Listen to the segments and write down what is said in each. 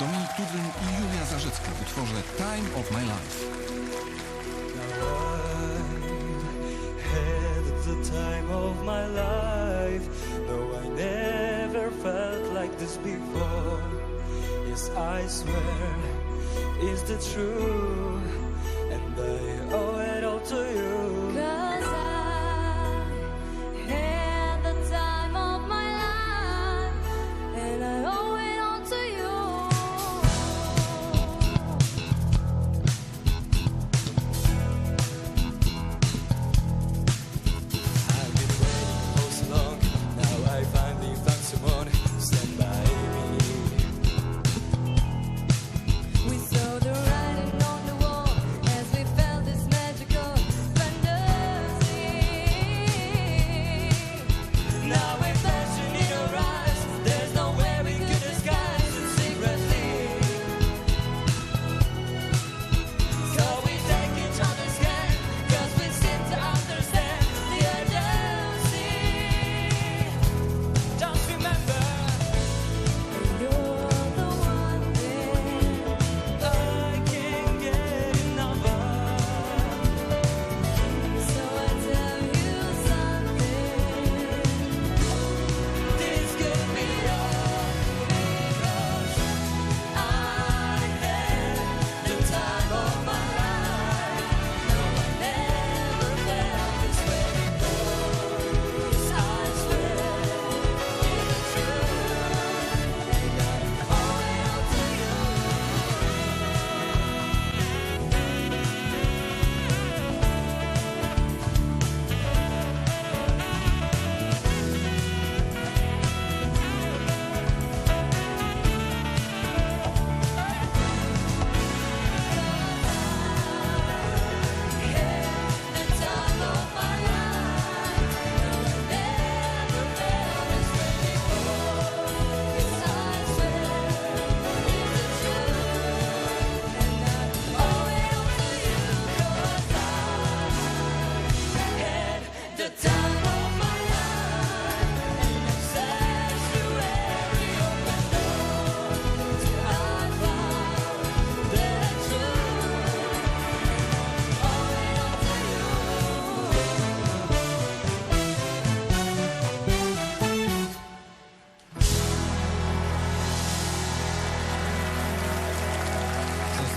Dominik Tudlin i Julia Zarzecka w utworze Time of My Life. Yes, I swear, it's the truth, and I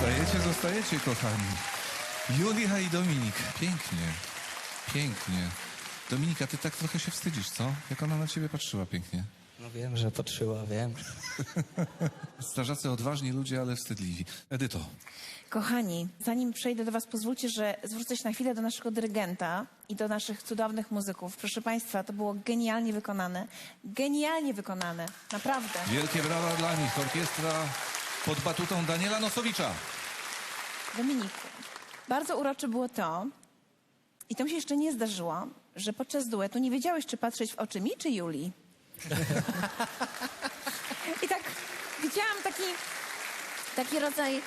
Zostajecie, zostajecie, kochani. Julia i Dominik. Pięknie. Pięknie. Dominika, ty tak trochę się wstydzisz, co? Jak ona na ciebie patrzyła pięknie. No wiem, że patrzyła, wiem. Strażacy odważni ludzie, ale wstydliwi. Edyto, Kochani, zanim przejdę do Was, pozwólcie, że zwrócę się na chwilę do naszego dyrygenta i do naszych cudownych muzyków. Proszę Państwa, to było genialnie wykonane. Genialnie wykonane. Naprawdę. wielkie brawa dla nich. Orkiestra pod batutą Daniela Nosowicza. Dominiku, bardzo urocze było to, i to mi się jeszcze nie zdarzyło, że podczas duetu nie wiedziałeś, czy patrzeć w oczy mi, czy Julii. I tak widziałam taki, taki rodzaj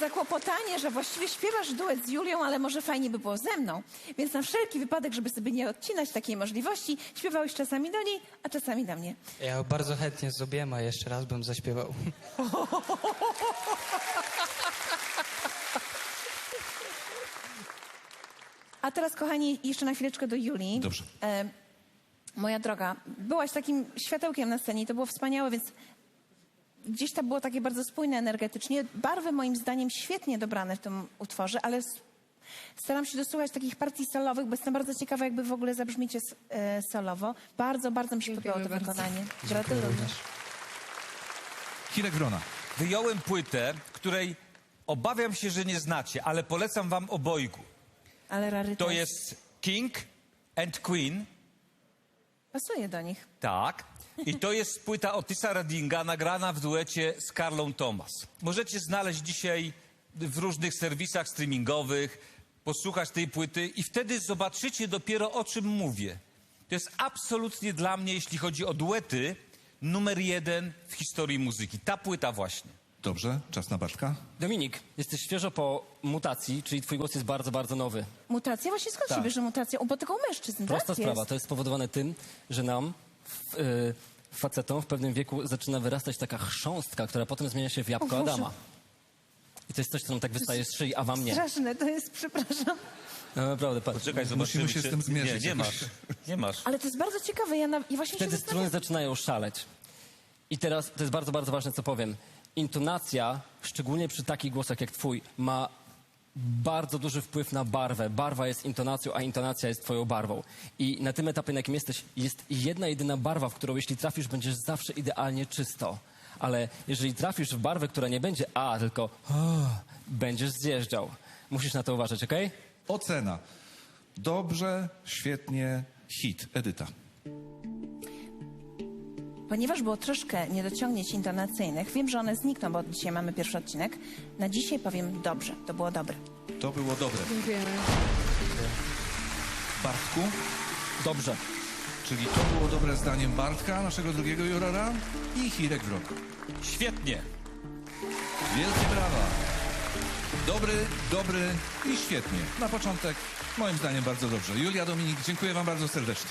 zakłopotania, że właściwie śpiewasz duet z Julią, ale może fajnie by było ze mną. Więc na wszelki wypadek, żeby sobie nie odcinać takiej możliwości, śpiewałeś czasami do niej, a czasami do mnie. Ja bardzo chętnie z obiema jeszcze raz bym zaśpiewał. A teraz, kochani, jeszcze na chwileczkę do Julii. Dobrze. E, moja droga, byłaś takim światełkiem na scenie i to było wspaniałe, więc gdzieś to było takie bardzo spójne energetycznie. Barwy moim zdaniem świetnie dobrane w tym utworze, ale staram się dosłuchać takich partii solowych, bo jestem bardzo ciekawa, jakby w ogóle zabrzmicie e, solowo. Bardzo, bardzo mi się podobało to wykonanie. Gratuluję. Hirek Wrona. Wyjąłem płytę, której obawiam się, że nie znacie, ale polecam wam obojgu. Ale rarytas. To jest King and Queen, Pasuje do nich. tak. I to jest płyta Otisa Reddinga, nagrana w duecie z Carlą Thomas. Możecie znaleźć dzisiaj w różnych serwisach streamingowych, posłuchać tej płyty i wtedy zobaczycie dopiero o czym mówię. To jest absolutnie dla mnie, jeśli chodzi o duety, numer jeden w historii muzyki. Ta płyta właśnie. Dobrze, czas na Bartka. Dominik, jesteś świeżo po mutacji, czyli twój głos jest bardzo, bardzo nowy. Mutacja? Właśnie skąd się Tak. bierze mutacja? Bo tylko u mężczyzn, Prosta tak sprawa, jest. to jest spowodowane tym, że nam w, y, facetom w pewnym wieku zaczyna wyrastać taka chrząstka, która potem zmienia się w jabłko. Adama. I to jest coś, co nam tak wystaje z szyi, a wam nie. Straszne to jest, przepraszam. No naprawdę, patrz. Czekaj, zobaczymy. Musimy się z tym zmierzyć Nie, nie masz. Nie masz. Ale to jest bardzo ciekawe. Ja, na, ja właśnie Wtedy się struny zaczynają szaleć. I teraz to jest bardzo, bardzo ważne, co powiem. Intonacja, szczególnie przy takich głosach jak twój, ma bardzo duży wpływ na barwę. Barwa jest intonacją, a intonacja jest twoją barwą. I na tym etapie, na jakim jesteś, jest jedna jedyna barwa, w którą jeśli trafisz, będziesz zawsze idealnie czysto. Ale jeżeli trafisz w barwę, która nie będzie A, tylko o, będziesz zjeżdżał. Musisz na to uważać, okej? Ocena. Dobrze, świetnie, hit. Edyta. Ponieważ było troszkę niedociągnięć intonacyjnych, wiem, że one znikną, bo dzisiaj mamy pierwszy odcinek. Na dzisiaj powiem dobrze, to było dobre. To było dobre. Dziękujemy. Bartku, Dobrze. czyli to było dobre zdaniem Bartka, naszego drugiego jurora i Hirek Wrok. Świetnie. Wielkie brawa. Dobry, dobry i świetnie. Na początek, moim zdaniem, bardzo dobrze. Julia Dominik, dziękuję wam bardzo serdecznie.